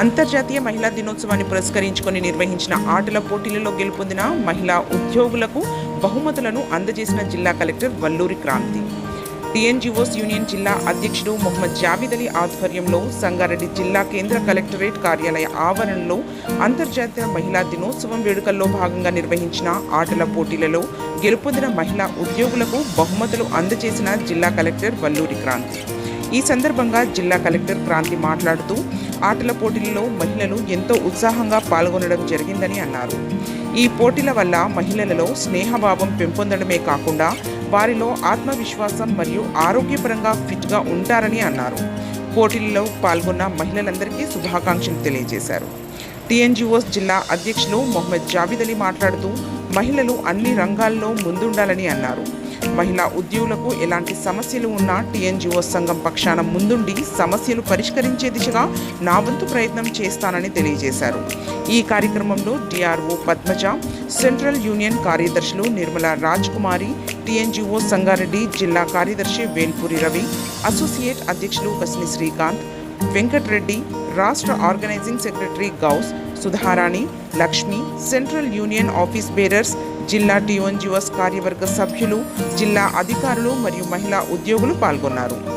అంతర్జాతీయ మహిళా దినోత్సవాన్ని పురస్కరించుకొని నిర్వహించిన ఆటల పోటీలలో గెలుపొందిన మహిళా ఉద్యోగులకు బహుమతులను అందజేసిన జిల్లా collector Valluri Kranti. TNGOs union జిల్లా అధ్యక్షుడు మొహమ్మద్ జావిద్ అలీ ఆధ్వర్యంలో సంగారెడ్డి జిల్లా కేంద్ర కలెక్టరేట్ కార్యాలయ ఆవరణలో అంతర్జాతీయ మహిళా దినోత్సవం వేడుకల్లో భాగంగా నిర్వహించిన ఆటల పోటీలలో గెలుపొందిన మహిళా ఉద్యోగులకు బహుమతులు అందజేసిన జిల్లా కలెక్టర్ వల్లూరి క్రాంతి. ఈ సందర్భంగా జిల్లా కలెక్టర్ క్రాంతి మాట్లాడుతూ ఆటల పోటీలలో మహిళలు ఎంతో ఉత్సాహంగా పాల్గొనడం జరిగిందని అన్నారు. ఈ పోటీల వల్ల మహిళలలో స్నేహభావం పెంపొందడమే కాకుండా వారిలో ఆత్మవిశ్వాసం మరియు ఆరోగ్యపరంగా ఫిట్గా ఉంటారని అన్నారు. పోటీలలో పాల్గొన్న మహిళలందరికీ శుభాకాంక్షలు తెలియజేశారు. టీఎన్జిఓస్ జిల్లా అధ్యక్షులు మొహమ్మద్ జావిద్ అలీ మాట్లాడుతూ మహిళలు అన్ని రంగాల్లో ముందుండాలని అన్నారు. మహిళా ఉద్యోగులకు ఎలాంటి సమస్యలు ఉన్నా టీఎన్జిఓ సంఘం పక్షాన ముందుండి సమస్యలు పరిష్కరించే దిశగా నా వంతు ప్రయత్నం చేస్తానని తెలియజేశారు. ఈ కార్యక్రమంలో డిఆర్ఓ పద్మజ సెంట్రల్ యూనియన్ కార్యదర్శులు నిర్మల రాజ్ కుమారి టీఎన్జిఓ సంగారెడ్డి జిల్లా కార్యదర్శి వేల్పూరి రవి అసోసియేట్ అధ్యక్షులు కసిని శ్రీకాంత్ వెంకట్రెడ్డి రాష్ట్ర organising secretary Ghouse Sudharani Lakshmi central union office bearers జిల్లా టీఓన్జిఓస్ కార్యవర్గ సభ్యులు జిల్లా అధికారులు మరియు మహిళా ఉద్యోగులు పాల్గొన్నారు.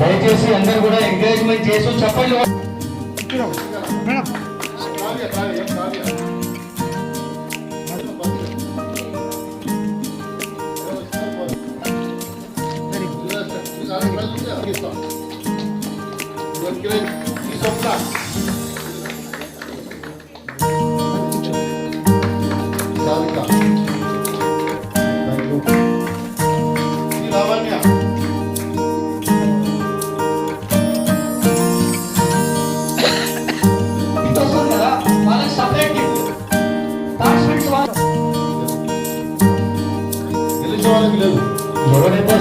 దయచేసి అందరు కూడా ఎంకరేజ్మెంట్ చేస్తూ చెప్పండి. లావణ్య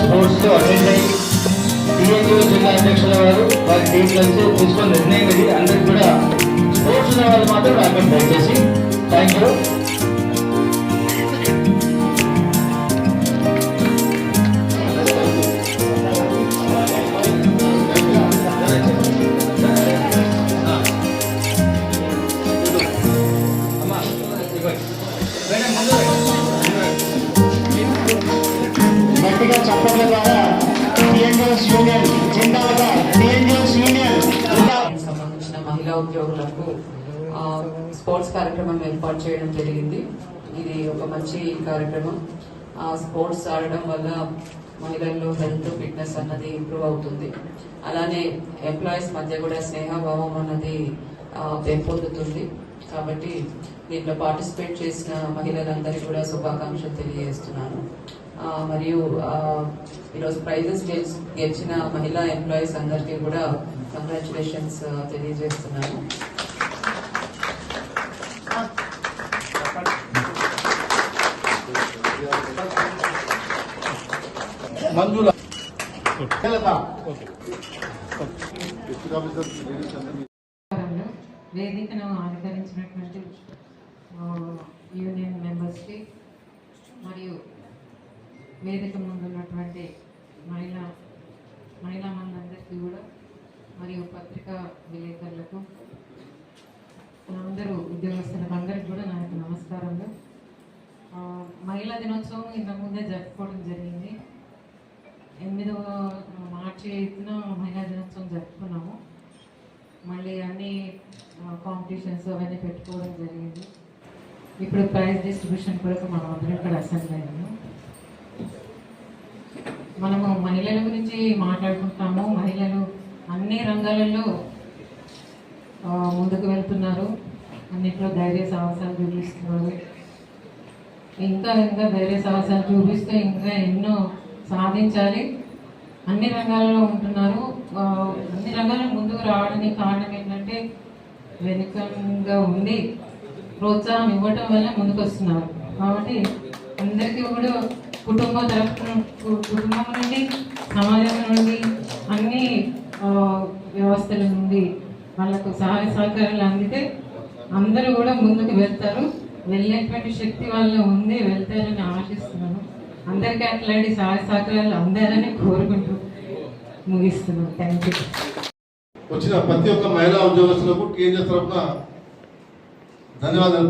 ఎవరైతే స్పోర్ట్స్ అటెండ్ అయ్యి టీఎన్జిఓ జిల్లా అధ్యక్షుల వారు వారి టీంలకు తీసుకొని నిర్ణయం ఇది. అందరికి కూడా స్పోర్ట్స్ ఉన్న వాళ్ళు మాత్రం రాకండి దయచేసి. థ్యాంక్ యూ సంబంధించిన మహిళా ఉద్యోగులకు స్పోర్ట్స్ కార్యక్రమం ఏర్పాటు చేయడం జరిగింది. ఇది ఒక మంచి కార్యక్రమం. ఆ స్పోర్ట్స్ ఆడడం వల్ల మహిళల్లో హెల్త్ ఫిట్నెస్ అన్నది ఇంప్రూవ్ అవుతుంది. అలానే ఎంప్లాయీస్ మధ్య కూడా స్నేహభావం అన్నది పెంపొందుతుంది. కాబట్టి దీంట్లో పార్టిసిపేట్ చేసిన మహిళలందరికీ కూడా శుభాకాంక్షలు తెలియజేస్తున్నాను. మరియు ఈరోజు ప్రైజెస్ గెలిచి- గెలిచిన మహిళా ఎంప్లాయీస్ అందరికీ కూడా కంగ్రాచులేషన్స్ తెలియజేస్తున్నాను. మంజుల. వేదికను అలంకరించినటువంటి ఆ, యూనియన్ మెంబర్స్కి మరియు వేదిక ముందు ఉన్నటువంటి మహిళా మహిళా మందందరికీ కూడా మరియు పత్రికా విలేకరులకు అందరూ ఉద్యోగస్తులకు అందరికీ కూడా నా యొక్క నమస్కారములు. మహిళా దినోత్సవం ఇంతకు ముందే జరుపుకోవడం జరిగింది. ఎనిమిదవ మార్చి ఎయిత్న మహిళా దినోత్సవం జరుపుకున్నాము. మళ్ళీ అన్ని కాంపిటీషన్స్ అవన్నీ పెట్టుకోవడం జరిగింది. ఇప్పుడు ప్రైజ్ డిస్ట్రిబ్యూషన్ కొరకు మనం అందరం ఇక్కడ అసెంబ్లీ అయ్యాము. మనము మహిళల గురించి మాట్లాడుకుంటాము మహిళలు అన్ని రంగాలలో ముందుకు వెళ్తున్నారు. అన్నిట్లో ధైర్య సాహసాలు చూపిస్తున్నారు. ఇంకా ఇంకా ధైర్య సాహసాలు చూపిస్తూ ఇంకా ఎన్నో సాధించాలి. అన్ని రంగాల్లో ఉంటున్నారు. అన్ని రంగాల్లో ముందుకు రావడానికి కారణం ఏంటంటే వెనుకంగా ఉండి ప్రోత్సాహం ఇవ్వటం వల్ల ముందుకు వస్తున్నారు కాబట్టి అందరికీ కూడా కుటుంబ తరఫున కు- కుటుంబం నుండి సమాజం నుండి అన్ని వ్యవస్థల నుండి వాళ్ళకు సహాయ సహకారాలు అందితే అందరూ కూడా ముందుకు వెళ్తారు. వెళ్ళేటువంటి శక్తి వాళ్ళ ఉంది వెళ్తారని ఆశిస్తున్నాను. అందరికీ అట్లాంటి సహాయ సహకారాలు అందాలని కోరుకుంటూ ముగిస్తున్నాను. థ్యాంక్ యూ వచ్చిన ప్రతి ఒక్క మహిళా ఉద్యోగస్తులకు టీఎన్ఎస్ తరఫున ధన్యవాదాలు